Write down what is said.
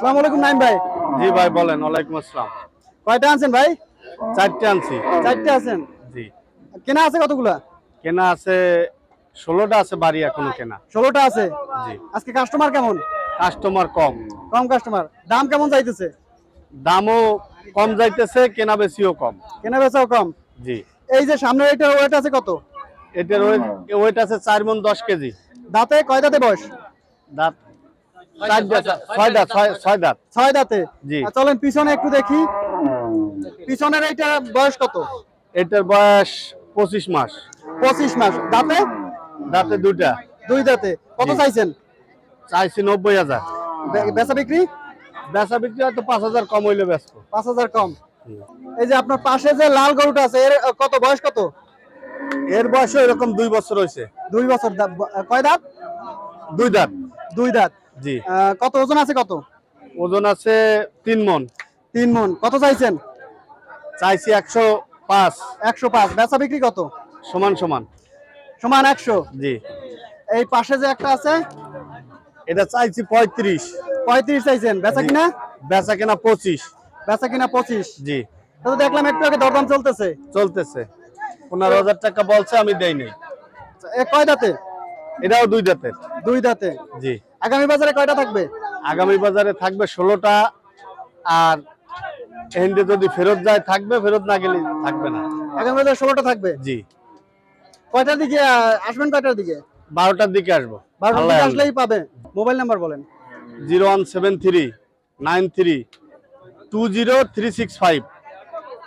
সালাম আলাইকুম নাইম ভাই। জি ভাই বলেন ওয়ালাইকুম আসসালাম। কয়টা আনছেন ভাই? চারটে আনছি। চারটে আছেন? জি। কেনা আছে কতগুলা? কেনা আছে ষোলোটা আছে বাড়ি এখনও কেনা। ষোলোটা আছে? জি। আজকে কাস্টমার কেমন? কাস্টমার কম। কম কাস্টমার দাম কেমন যাইতেছে? দামও কম যাইতেছে কেনা বেশিও কম। কেনা বেচাও কম? জি। এই যে সামনে এটা ওয়েট আছে কত? এটার ওয়েট আছে চার মন দশ কেজি। দাঁতে কয় দাঁতে বয়স? দাঁত ছয় দাঁত ছয় ছয় দাঁত? ছয় দাঁতে চলেন পিছনে একটু দেখি। পিছনের এইটা বয়স কত? এটার বয়স পঁচিশ মাস। পঁচিশ মাস। দাঁতে? দাঁতে দুইটা। দুই দাঁতে। কত চাইছেন? চাইছি নব্বই হাজার। বেচা বিক্রি? বেচা বিক্রি হয়তো পাঁচ হাজার কম হইলে ব্যস্ত পাঁচ হাজার কম। এই যে আপনার পাশে যে লাল গরুটা আছে এর কত বয়স কত? এর বয়স এরকম দুই বছর হয়েছে দুই বছর কয় দাঁত? দুই দাঁত। দুই দাঁত। জি। কত? ওজন আছে কত? ওজন আছে তিন মন। তিন মন। কত চাইছেন? চাইছি একশো পাঁচ। একশো পাঁচ। বেচা বিক্রি কত? সমান সমান। সমান একশো? জি। এই পাশে যে একটা আছে? এটা চাইছি পঁয়ত্রিশ। পঁয়ত্রিশ চাইছেন। বেচা কিনা? বেচা কিনা পঁচিশ। বেচা কিনা পঁচিশ। জি। তো দেখলাম একটু আগে দরদাম চলতেছে। চলতেছে। পনেরো হাজার টাকা বলছে আমি দেই নাই এ কয় দাঁতে? এটাও দুই দাঁতের। দুই দাঁতে। জি। আগামী বাজারে কয়টা থাকবে? আগামী বাজারে থাকবে ষোলোটা আর এন্ডে যদি ফেরত যায় থাকবে ফেরত না গেলে থাকবে না। আগামী বাজারে ষোলোটা থাকবে? জি। কয়টার দিকে আসবেন কয়টার দিকে? বারোটার দিকে আসব। বারোটার দিকে আসলেই পাবে মোবাইল নাম্বার বলেন। Zero one seven three nine three two zero three six five.